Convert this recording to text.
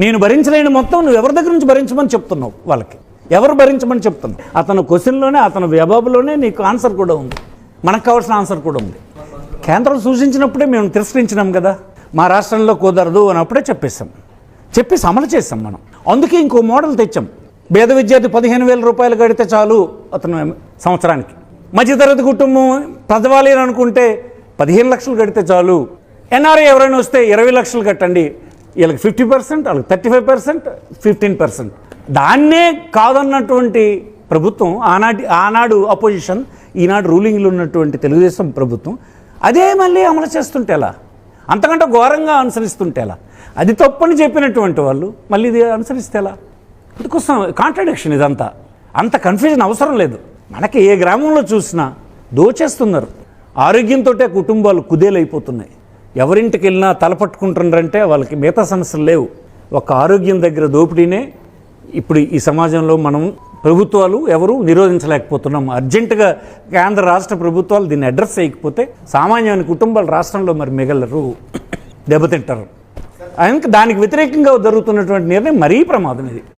నేను భరించలేని మొత్తం నువ్వు ఎవరి దగ్గర నుంచి భరించమని చెప్తున్నావు వాళ్ళకి? ఎవరు భరించమని చెప్తున్నావు అతను క్వశ్చన్లోనే అతను జవాబులోనే నీకు ఆన్సర్ కూడా ఉంది. మనకు కావాల్సిన ఆన్సర్ కూడా ఉంది. కేంద్రం సూచించినప్పుడే మేము తిరస్కరించినాం కదా. మా రాష్ట్రంలో కుదరదు అని అప్పుడే చెప్పేశాం. చెప్పేసి అమలు చేసాం మనం. అందుకే ఇంకో మోడల్ తెచ్చాం. పేద విద్యార్థి పదిహేను వేల రూపాయలు కడితే చాలు అతను సంవత్సరానికి. మధ్యతరగతి కుటుంబం పెద్దవాలి అనుకుంటే పదిహేను లక్షలు కడితే చాలు. ఎన్ఆర్ఐ ఎవరైనా వస్తే ఇరవై లక్షలు కట్టండి. వీళ్ళకి ఫిఫ్టీ పర్సెంట్ వాళ్ళకి thirty five percent fifteen percent దాన్నే కాదన్నటువంటి ప్రభుత్వం ఆనాటి ఆనాడు అపోజిషన్ ఈనాడు రూలింగ్లో ఉన్నటువంటి తెలుగుదేశం ప్రభుత్వం అదే మళ్ళీ అమలు చేస్తుంటే ఎలా అంతకంటే ఘోరంగా అనుసరిస్తుంటే ఎలా అది తప్పని చెప్పినటువంటి వాళ్ళు మళ్ళీ ఇది అనుసరిస్తే ఎలా అందుకోసం కాంట్రడిక్షన్ ఇదంతా. అంత కన్ఫ్యూజన్ అవసరం లేదు. మనకి ఏ గ్రామంలో చూసినా దోచేస్తున్నారు. ఆరోగ్యంతో కుటుంబాలు కుదేలైపోతున్నాయి. ఎవరింటికి వెళ్ళినా తలపట్టుకుంటున్నారంటే వాళ్ళకి మిగతా సమస్యలు లేవు. ఒక ఆరోగ్యం దగ్గర దోపిడీనే ఇప్పుడు ఈ సమాజంలో మనం ప్రభుత్వాలు ఎవరు నిరోధించలేకపోతున్నాం. అర్జెంటుగా కేంద్ర రాష్ట్ర ప్రభుత్వాలు దీన్ని అడ్రస్ చేయకపోతే సామాన్యమైన కుటుంబాలు రాష్ట్రంలో మరి మిగలరు దెబ్బతింటారు. అందుకే దానికి వ్యతిరేకంగా జరుగుతున్నటువంటి నిర్ణయం మరీ ప్రమాదం ఇది.